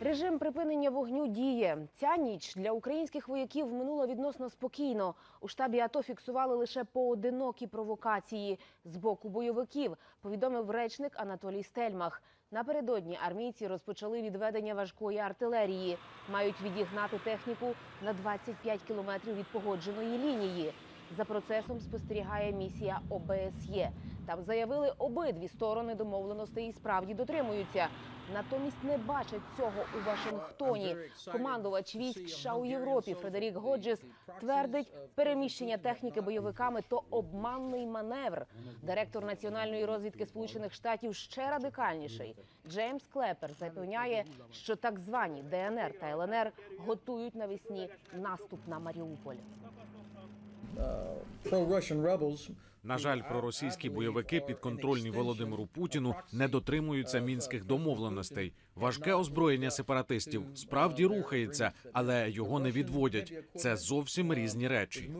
Режим припинення вогню діє. Ця ніч для українських вояків минула відносно спокійно. У штабі АТО фіксували лише поодинокі провокації з боку бойовиків. Повідомив речник Анатолій Стельмах. Напередодні армійці розпочали відведення важкої артилерії. Мають відігнати техніку на 25 кілометрів від погодженої лінії. За процесом спостерігає місія ОБСЄ. Там заявили, обидві сторони домовленостей і справді дотримуються. Натомість не бачать цього у Вашингтоні. Командувач військ США у Європі Фредерік Годжес твердить, переміщення техніки бойовиками то обманний маневр. Директор національної розвідки Сполучених Штатів ще радикальніший. Джеймс Клепер запевняє, що так звані ДНР та ЛНР готують навесні наступ на Маріуполь. На жаль, проросійські бойовики підконтрольні Володимиру Путіну не дотримуються мінських домовленостей. Важке озброєння сепаратистів справді рухається, але його не відводять. Це зовсім різні речі.